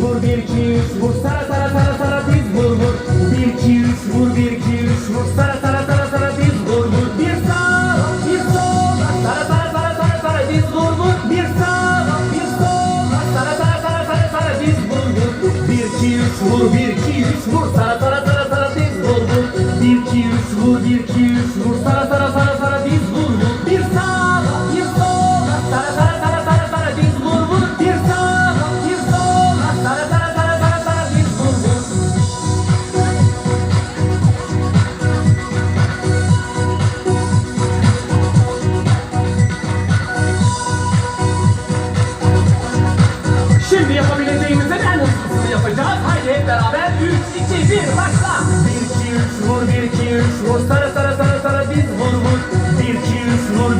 vur bir iki üç vur sara sara sara sara diz vur vur bir iki üç vur bir iki üç vur sara sara sara sara diz vur vur bir sağ bir sol sara sara sara sara sara diz vur vur bir sağ bir sol sara sara sara sara sara diz vur vur bir iki üç vur bir iki üç vur sara sara sara sara diz vur vur bir iki üç vur bir iki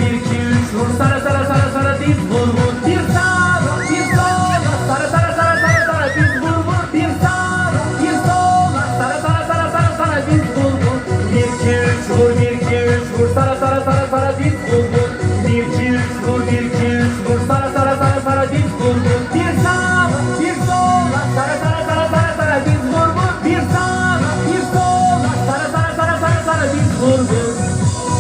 bir iki üç vur sara sara sara sara dip vur vur bir sağa bir sola sara sara sara sara sara dip vur vur bir sağa bir sola sara sara sara sara sara dip vur vur bir iki üç vur bir iki üç vur sara sara sara sara dip vur vur bir iki üç vur bir iki üç vur sara sara sara sara dip vur vur bir sağa bir sola sara sara sara sara sara dip vur vur bir sağa bir sola sara sara sara sara sara dip vur vur